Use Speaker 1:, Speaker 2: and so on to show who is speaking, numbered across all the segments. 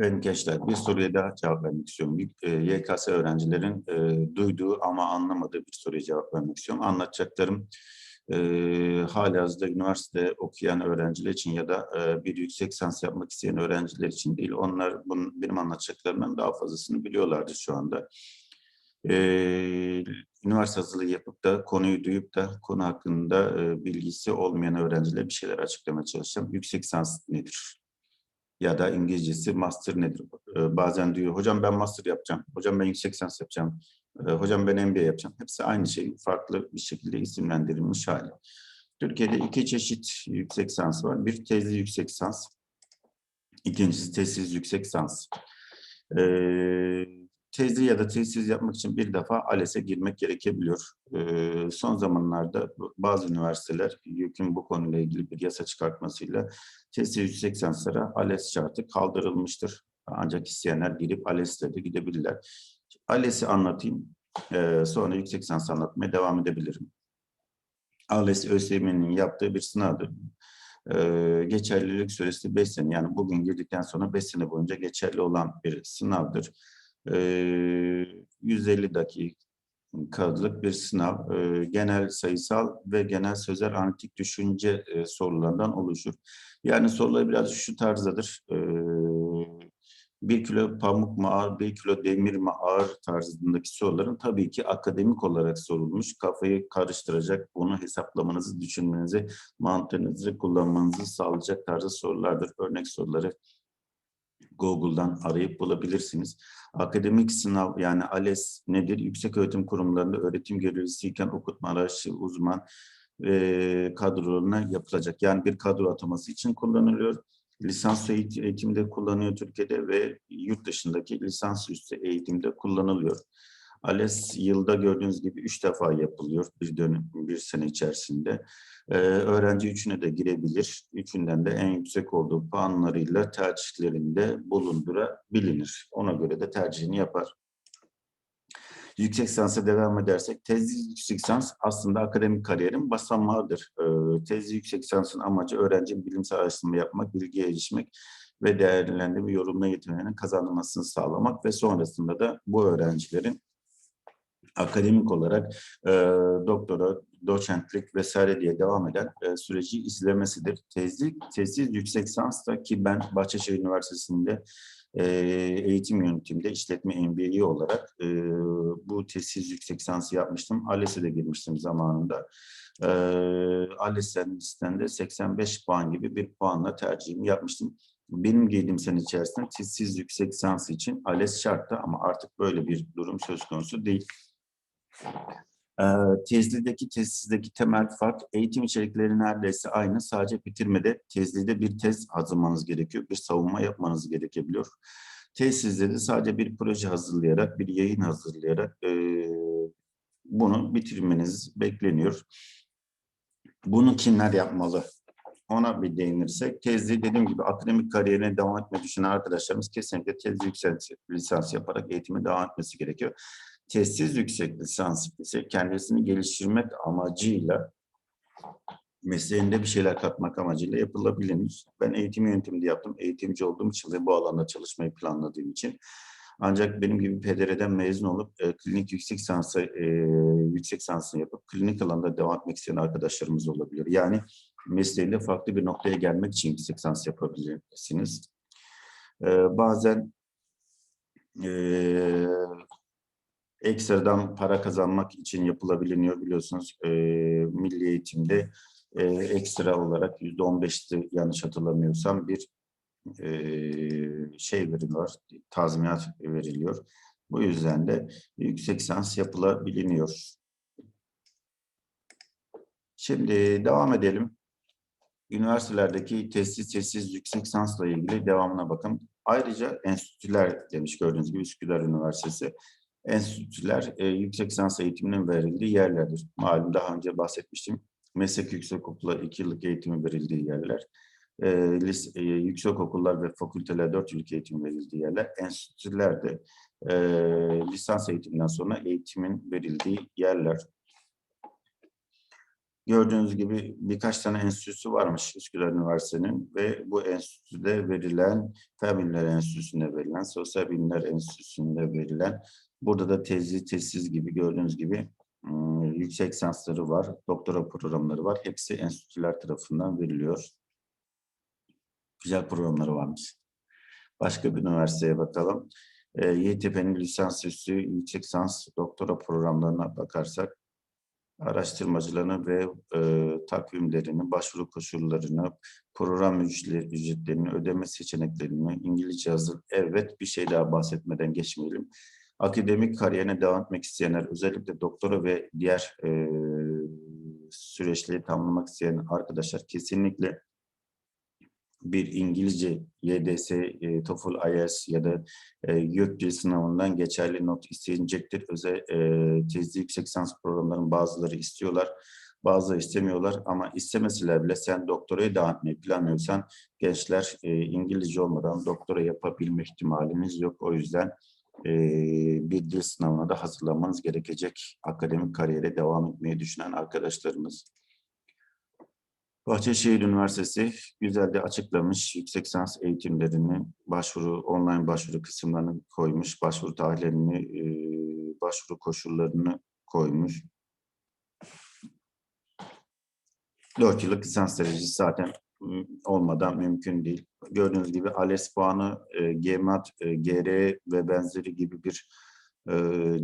Speaker 1: Evet gençler bir soruya daha cevap vermek istiyorum. E, YKS öğrencilerin e, duyduğu ama anlamadığı bir soruya cevap vermek istiyorum. Anlatacaklarım e, halihazırda üniversite okuyan öğrenciler için ya da e, bir yüksek lisans yapmak isteyen öğrenciler için değil. Onlar bunun, benim anlatacaklarımdan daha fazlasını biliyorlardı şu anda. E, üniversite hazırlığı yapıp da konuyu duyup da konu hakkında e, bilgisi olmayan öğrencilere bir şeyler açıklamaya çalışacağım. Yüksek lisans nedir? Ya da İngilizcesi master nedir? Ee, bazen diyor hocam ben master yapacağım, hocam ben yüksek lisans yapacağım, ee, hocam ben MBA yapacağım. Hepsi aynı şey farklı bir şekilde isimlendirilmiş hali. Türkiye'de iki çeşit yüksek lisans var. Bir tezli yüksek lisans, ikincisi tezsiz yüksek lisans. Ee, tezli ya da tezsiz yapmak için bir defa ALES'e girmek gerekebiliyor. Ee, son zamanlarda bazı üniversiteler YÖK'ün bu konuyla ilgili bir yasa çıkartmasıyla tezsiz yüksek lisanslara ALES şartı kaldırılmıştır. Ancak isteyenler girip ALES'le de gidebilirler. ALES'i anlatayım. Ee, sonra yüksek lisans anlatmaya devam edebilirim. ALES ÖSYM'nin yaptığı bir sınavdır. Ee, geçerlilik süresi 5 sene. Yani bugün girdikten sonra 5 sene boyunca geçerli olan bir sınavdır. 150 dakikalık bir sınav. Genel sayısal ve genel sözel analitik düşünce sorularından oluşur. Yani sorular biraz şu tarzdadır. Bir kilo pamuk mu ağır, bir kilo demir mi ağır tarzındaki soruların tabii ki akademik olarak sorulmuş. Kafayı karıştıracak, bunu hesaplamanızı, düşünmenizi, mantığınızı kullanmanızı sağlayacak tarzı sorulardır. Örnek soruları Google'dan arayıp bulabilirsiniz. Akademik sınav yani ALES nedir? Yüksek öğretim kurumlarında öğretim görevlisiyken okutma araçlı uzman e, kadrolarına yapılacak. Yani bir kadro ataması için kullanılıyor. Lisans eğitimde kullanıyor Türkiye'de ve yurt dışındaki lisans üstü eğitimde kullanılıyor. ALES yılda gördüğünüz gibi üç defa yapılıyor bir dönem, bir sene içerisinde. Ee, öğrenci üçüne de girebilir. Üçünden de en yüksek olduğu puanlarıyla tercihlerinde bulundurabilir. Ona göre de tercihini yapar. Yüksek lisansa devam edersek, tezli yüksek lisans aslında akademik kariyerin basamağıdır. Ee, tezli yüksek lisansın amacı öğrencinin bilimsel araştırma yapmak, bilgiye erişmek ve değerlendirme, yorumla yeteneğinin kazanılmasını sağlamak ve sonrasında da bu öğrencilerin akademik olarak e, doktora, doçentlik vesaire diye devam eden e, süreci izlemesidir. Tezlik, tezsiz yüksek lisans da ki ben Bahçeşehir Üniversitesi'nde e, eğitim yönetiminde işletme MBA'yi olarak e, bu tezsiz yüksek lisansı yapmıştım. ALES'e de girmiştim zamanında. E, ALES'ten de 85 puan gibi bir puanla tercihimi yapmıştım. Benim girdiğim sene içerisinde tezsiz yüksek lisans için ALES şarttı ama artık böyle bir durum söz konusu değil. Ee, tezlideki tezsizdeki temel fark eğitim içerikleri neredeyse aynı. Sadece bitirmede tezlide bir tez hazırlamanız gerekiyor. Bir savunma yapmanız gerekebiliyor. Tezsizde de sadece bir proje hazırlayarak, bir yayın hazırlayarak e, bunu bitirmeniz bekleniyor. Bunu kimler yapmalı? Ona bir değinirsek, tezli dediğim gibi akademik kariyerine devam etmeyi düşünen arkadaşlarımız kesinlikle tez yüksek lisans yaparak eğitime devam etmesi gerekiyor tezsiz yüksek lisans ise kendisini geliştirmek amacıyla mesleğinde bir şeyler katmak amacıyla yapılabilir. Ben eğitim yönetiminde yaptım. Eğitimci olduğum için ve bu alanda çalışmayı planladığım için. Ancak benim gibi PDR'den mezun olup e, klinik yüksek lisansı e, yüksek lisansını yapıp klinik alanda devam etmek isteyen arkadaşlarımız olabilir. Yani mesleğinde farklı bir noktaya gelmek için yüksek lisans yapabilirsiniz. E, bazen e, ekstradan para kazanmak için yapılabiliyor biliyorsunuz e, milli eğitimde e, ekstra olarak yüzde on beşti yanlış hatırlamıyorsam bir e, şey veriliyor, tazminat veriliyor. Bu yüzden de yüksek lisans yapılabiliyor. Şimdi devam edelim. Üniversitelerdeki tesis yüksek lisansla ilgili devamına bakın. Ayrıca enstitüler demiş gördüğünüz gibi Üsküdar Üniversitesi enstitüler e, yüksek lisans eğitiminin verildiği yerlerdir. Malum daha önce bahsetmiştim. Meslek yüksekokulu iki yıllık eğitimi verildiği yerler. E, lis, e, yüksekokullar ve fakülteler dört yıllık eğitim verildiği yerler. Enstitüler de e, lisans eğitiminden sonra eğitimin verildiği yerler. Gördüğünüz gibi birkaç tane enstitüsü varmış Üsküdar Üniversitesi'nin ve bu enstitüde verilen, Fen Bilimleri Enstitüsü'nde verilen, Sosyal Bilimler Enstitüsü'nde verilen, burada da tezli, tezsiz gibi gördüğünüz gibi ım, yüksek lisansları var, doktora programları var. Hepsi enstitüler tarafından veriliyor. Güzel programları varmış. Başka bir üniversiteye bakalım. E, YTP'nin lisansüstü, yüksek lisans, doktora programlarına bakarsak, araştırmacılarını ve e, takvimlerini, başvuru koşullarını, program ücretleri- ücretlerini, ödeme seçeneklerini, İngilizce hazır. Evet, bir şey daha bahsetmeden geçmeyelim. Akademik kariyerine devam etmek isteyenler, özellikle doktora ve diğer e, süreçleri tamamlamak isteyen arkadaşlar kesinlikle bir İngilizce YDS, e, TOEFL, IELTS ya da e, YÖK dil sınavından geçerli not istenecektir. Özel e, tezli yüksek lisans programlarının bazıları istiyorlar, bazıları istemiyorlar ama istemeseler bile sen doktoraya devam etmeyi planlıyorsan gençler e, İngilizce olmadan doktora yapabilme ihtimaliniz yok. O yüzden e, bir dil sınavına da hazırlanmanız gerekecek akademik kariyere devam etmeyi düşünen arkadaşlarımız. Bahçeşehir Üniversitesi güzel de açıklamış yüksek lisans eğitimlerini, başvuru, online başvuru kısımlarını koymuş, başvuru tarihlerini, başvuru koşullarını koymuş. 4 yıllık lisans derecesi zaten olmadan mümkün değil. Gördüğünüz gibi ALES puanı, GMAT, e, GR ve benzeri gibi bir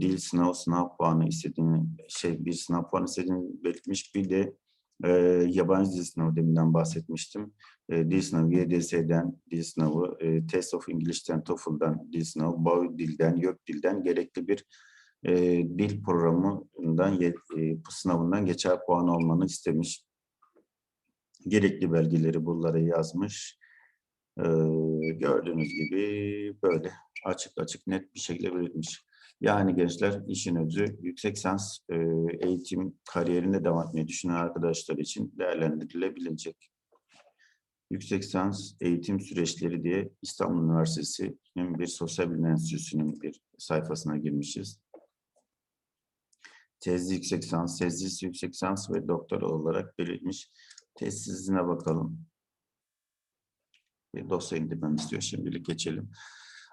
Speaker 1: dil sınav, sınav puanı istediğini, şey bir sınav puanı istediğini belirtmiş. Bir de e, yabancı dil sınavı deminden bahsetmiştim. E, dil sınavı YDS'den dil sınavı, e, Test of English'ten, TOEFL'dan dil sınavı, BAU dilden, YÖK dilden gerekli bir e, dil programından, e, sınavından geçer puan olmanı istemiş. Gerekli belgeleri buralara yazmış. E, gördüğünüz gibi böyle açık açık net bir şekilde belirtmiş. Yani gençler işin özü yüksek lisans e, eğitim kariyerinde devam etmeyi düşünen arkadaşlar için değerlendirilebilecek. Yüksek lisans eğitim süreçleri diye İstanbul Üniversitesi'nin bir sosyal bilim enstitüsünün bir sayfasına girmişiz. Tezli yüksek lisans, tezlisi yüksek lisans ve doktora olarak belirtmiş. Tezsizine bakalım. Bir dosya indirmem istiyor. Şimdilik geçelim.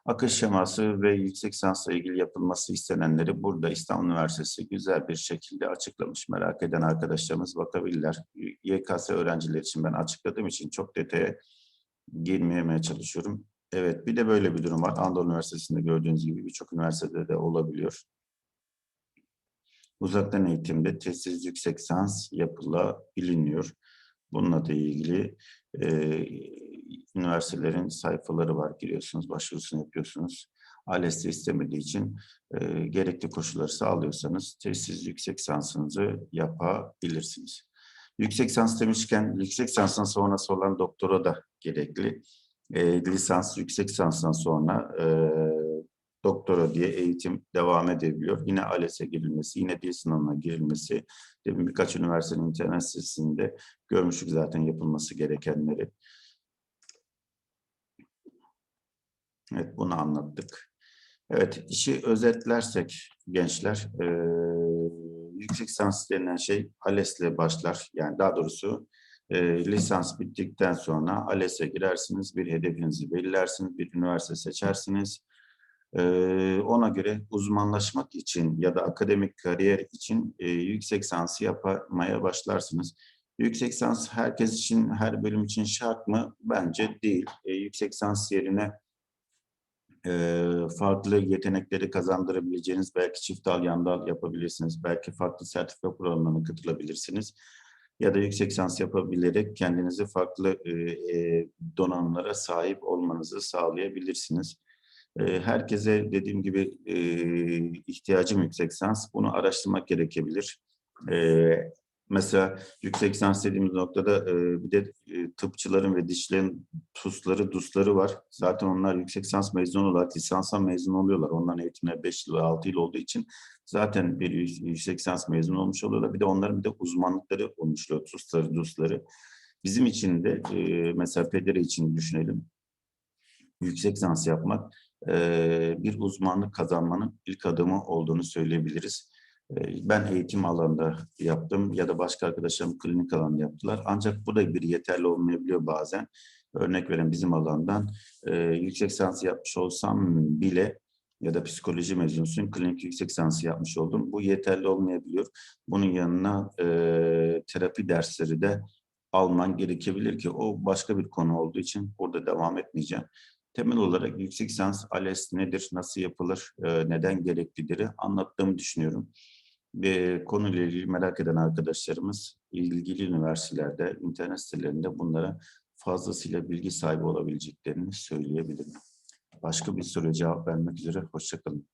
Speaker 1: Akış şeması ve yüksek lisansla ilgili yapılması istenenleri burada İstanbul Üniversitesi güzel bir şekilde açıklamış. Merak eden arkadaşlarımız bakabilirler. YKS öğrenciler için ben açıkladığım için çok detaya girmemeye çalışıyorum. Evet bir de böyle bir durum var. Anadolu Üniversitesi'nde gördüğünüz gibi birçok üniversitede de olabiliyor. Uzaktan eğitimde tezsiz yüksek lisans yapılabiliyor. Bununla da ilgili e, üniversitelerin sayfaları var. Giriyorsunuz, başvurusunu yapıyorsunuz. ALES'te istemediği için e, gerekli koşulları sağlıyorsanız tezsiz yüksek lisansınızı yapabilirsiniz. Yüksek lisans demişken yüksek lisanstan sonrası olan doktora da gerekli. E, lisans, yüksek lisanstan sonra e, doktora diye eğitim devam edebiliyor. Yine ALES'e girilmesi, yine dil sınavına girilmesi. Demin birkaç üniversitenin internet sitesinde görmüştük zaten yapılması gerekenleri. Evet bunu anlattık. Evet işi özetlersek gençler eee, yüksek lisans denilen şey ALES'le başlar. Yani daha doğrusu eee, lisans bittikten sonra ALES'e girersiniz, bir hedefinizi belirlersiniz, bir üniversite seçersiniz. Eee, ona göre uzmanlaşmak için ya da akademik kariyer için eee, yüksek lisansı yapmaya başlarsınız. Yüksek lisans herkes için, her bölüm için şart mı? Bence değil. Eee, yüksek lisans yerine eee, farklı yetenekleri kazandırabileceğiniz belki çift dal yan dal yapabilirsiniz. Belki farklı sertifika programlarına katılabilirsiniz. Ya da yüksek lisans yapabilerek kendinizi farklı eee, donanımlara sahip olmanızı sağlayabilirsiniz. Eee, herkese dediğim gibi eee, ihtiyacım yüksek lisans. Bunu araştırmak gerekebilir. Eee, mesela yüksek lisans dediğimiz noktada eee, bir de eee, tıpçıların ve dişlerin TUS'ları, DUS'ları var. Zaten onlar yüksek lisans mezunu olarak lisansa mezun oluyorlar. Onların eğitimleri 5 yıl ve 6 yıl olduğu için zaten bir yü- yüksek lisans mezunu olmuş oluyorlar. Bir de onların bir de uzmanlıkları olmuş oluyor. TUS'ları, DUS'ları. Bizim için de eee, mesela pedere için düşünelim. Yüksek lisans yapmak eee, bir uzmanlık kazanmanın ilk adımı olduğunu söyleyebiliriz. E, Ben eğitim alanında yaptım ya da başka arkadaşlarım klinik alanda yaptılar. Ancak bu da bir yeterli olmayabiliyor bazen. Örnek veren bizim alandan e, yüksek lisans yapmış olsam bile ya da psikoloji mezunusun klinik yüksek lisansı yapmış oldum. Bu yeterli olmayabiliyor. Bunun yanına e, terapi dersleri de alman gerekebilir ki o başka bir konu olduğu için burada devam etmeyeceğim. Temel olarak yüksek lisans ALES nedir, nasıl yapılır, e, neden gereklidir anlattığımı düşünüyorum. Ve konuyla ilgili merak eden arkadaşlarımız ilgili üniversitelerde, internet sitelerinde bunlara fazlasıyla bilgi sahibi olabileceklerini söyleyebilirim. Başka bir soruya cevap vermek üzere, hoşçakalın.